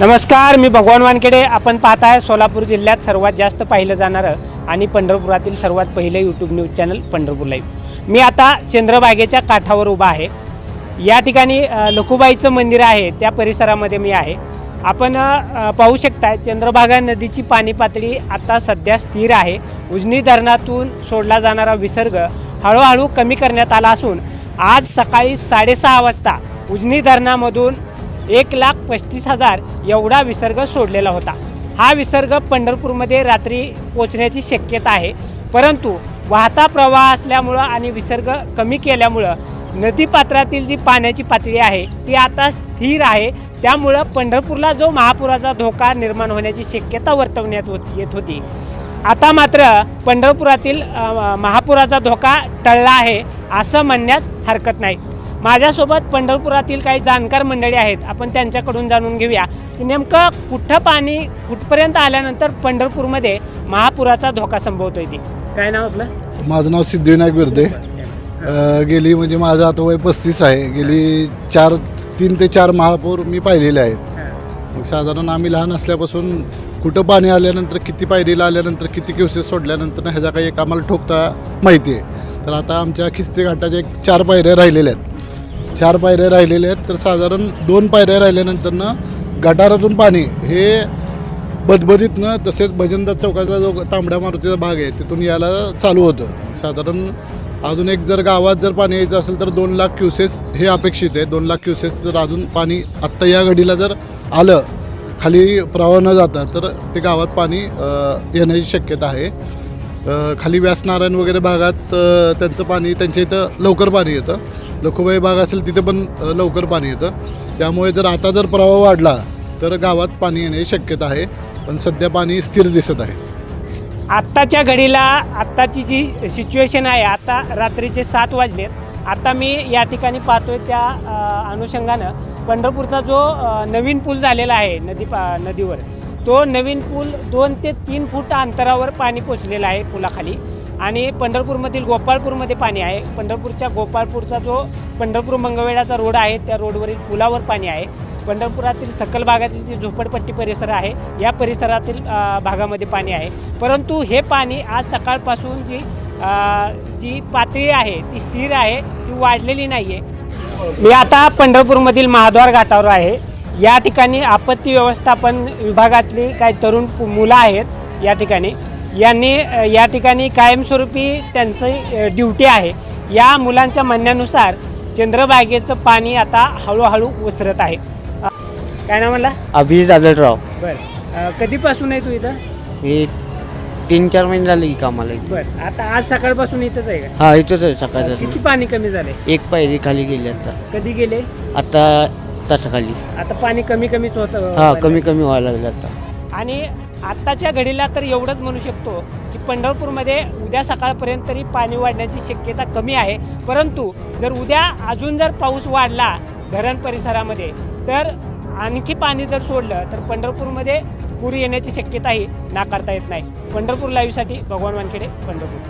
नमस्कार मी भगवान वानखेडे. आपण पाहताय सोलापूर जिल्ह्यात सर्वात जास्त पाहिलं जाणारं आणि पंढरपुरातील सर्वात पहिलं YouTube news channel Pandharpur live मी आता चंद्रभागेच्या काठावर उभा आहे. या ठिकाणी लखुबाईचं मंदिर आहे. त्या परिसरामध्ये मी आहे. आपण पाहू शकता चंद्रभागा नदीची पाणी पातळी आता सध्या स्थिर आहे. उजनी धरणातून सोडला जाणारा विसर्ग हळूहळू कमी करण्यात आला असून आज सकाळी साडेसहा वाजता उजनी धरणामधून एक लाख पस्तीस हजार एवढा विसर्ग सोडलेला होता. हा विसर्ग पंढरपूरमध्ये रात्री पोचण्याची शक्यता आहे. परंतु वाहता प्रवाह असल्यामुळं आणि विसर्ग कमी केल्यामुळं नदीपात्रातील जी पाण्याची पातळी आहे ती आता स्थिर आहे. त्यामुळं पंढरपूरला जो महापुराचा धोका निर्माण होण्याची शक्यता वर्तवण्यात होत येत होती. आता मात्र पंढरपुरातील महापुराचा धोका टळला आहे असं म्हणण्यास हरकत नाही. माझ्यासोबत पंढरपुरातील काही जाणकार मंडळी आहेत. आपण त्यांच्याकडून जाणून घेऊया की नेमकं कुठं पाणी कुठपर्यंत आल्यानंतर पंढरपूरमध्ये महापुराचा धोका संभवतोय ते. काय नाव आपलं? माझं नाव सिद्धिविनायक बिर्दे. गेली म्हणजे माझं आता वय पस्तीस आहे. गेली चार तीन ते चार महापूर मी पाहिलेले आहेत. मग साधारण आम्ही लहान असल्यापासून कुठं पाणी आल्यानंतर किती पायरीला आल्यानंतर किती क्युसेस सोडल्यानंतर ह्याचा काही एक आम्हाला ठोकता माहिती आहे. तर आता आमच्या खिस्ते घाटाच्या एक चार पायऱ्या राहिलेल्या आहेत. चार पायऱ्या राहिलेल्या आहेत तर साधारण दोन पायऱ्या राहिल्यानंतरनं गटारातून पाणी हे बदबदीतनं तसेच भजनदार चौकाचा जो तांबड्या मारुतीचा भाग आहे तिथून यायला चालू होतं. साधारण अजून एक जर गावात जर पाणी यायचं असेल तर दोन लाख क्युसेस हे अपेक्षित आहे. दोन लाख क्युसेस जर अजून पाणी आत्ता या घडीला जर आलं खाली प्रवाह न जाता तर ते गावात पाणी येण्याची शक्यता आहे. खाली व्यासनारायण वगैरे भागात त्यांचं पाणी त्यांच्या इथं लवकर पाणी येतं. लखुबाई भाग असेल तिथे पण लवकर पाणी येतं. त्यामुळे जर आता जर प्रवाह वाढला तर गावात पाणी येण्याची शक्यता आहे. पण सध्या पाणी स्थिर दिसत आहे. आत्ताच्या घडीला आत्ताची जी सिच्युएशन आहे आता रात्रीचे सात वाजलेत. आता मी या ठिकाणी पाहतोय त्या अनुषंगानं पंढरपूरचा जो नवीन पूल झालेला आहे नदी पा नदीवर तो नवीन पूल दोन ते तीन फूट अंतरावर पाणी पोचलेलं आहे पुलाखाली. आणि पंढरपूरमधील गोपाळपूरमध्ये पाणी आहे. पंढरपूरच्या गोपाळपूरचा जो पंढरपूर मंगवेडाचा रोड आहे त्या रोडवरील पुलावर पाणी आहे. पंढरपुरातील सकल भागातील जी झोपडपट्टी परिसर आहे या परिसरातील भागामध्ये पाणी आहे. परंतु हे पाणी आज सकाळपासून जी जी पातळी आहे ती स्थिर आहे ती वाढलेली नाही आहे मी आता पंढरपूरमधील महाद्वार घाटावर आहे. या ठिकाणी आपत्ती व्यवस्थापन विभागातली काही तरुण मुलं आहेत या ठिकाणी. यांनी या ठिकाणी कायमस्वरूपी त्यांचं ड्युटी आहे. या मुलांच्या म्हणण्यानुसार चंद्रभागेचं पाणी आता हळूहळू ओसरत आहे. काय नाव म्हणला? अभिजित आदलराव. बरं. कधीपासून आहे तू इथं? मी तीन चार महिने झाले की कामाला इथे. बरं. आता आज सकाळपासून इथंच आहे का? हा इथंच आहे किती सकाळचं पाणी कमी झाले एक पायरी खाली गेली आता. कधी गेले? आता तासाखाली. आता पाणी कमी कमीच होतं हा कमी कमी व्हायला लागलं आता. आणि आत्ताच्या घडीला तर एवढंच म्हणू शकतो की पंढरपूरमध्ये उद्या सकाळपर्यंत तरी पाणी वाढण्याची शक्यता कमी आहे. परंतु जर उद्या अजून जर पाऊस वाढला धरण परिसरामध्ये तर आणखी पाणी जर सोडलं तर पंढरपूरमध्ये पूर येण्याची शक्यताही नाकारता येत नाही. पंढरपूर लाईव्हसाठी भगवान वानखेडे पंढरपूर.